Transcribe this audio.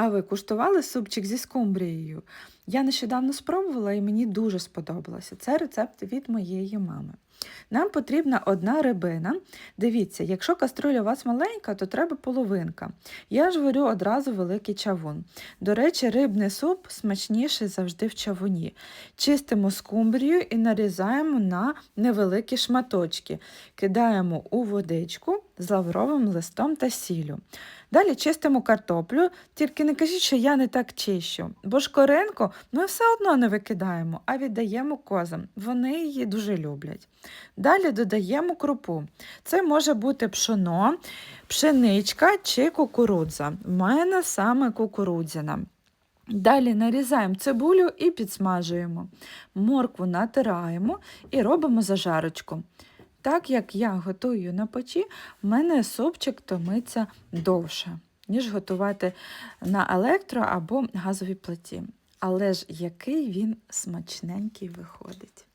А ви куштували супчик зі скумбрією? Я нещодавно спробувала і мені дуже сподобалося. Це рецепт від моєї мами. Нам потрібна одна рибина. Дивіться, якщо каструля у вас маленька, то треба половинка. Я ж варю одразу великий чавун. До речі, рибний суп смачніший завжди в чавуні. Чистимо скумбрію і нарізаємо на невеликі шматочки. Кидаємо у водичку з лавровим листом та сіллю. Далі чистимо картоплю, тільки не кажіть, що я не так чищу, бо шкоринку ми все одно не викидаємо, а віддаємо козам. Вони її дуже люблять. Далі додаємо крупу. Це може бути пшоно, пшеничка чи кукурудза. В мене саме кукурудзяна. Далі нарізаємо цибулю і підсмажуємо. Моркву натираємо і робимо зажарочку. Так як я готую на печі, в мене супчик томиться довше, ніж готувати на електро або газовій плиті. Але ж який він смачненький виходить.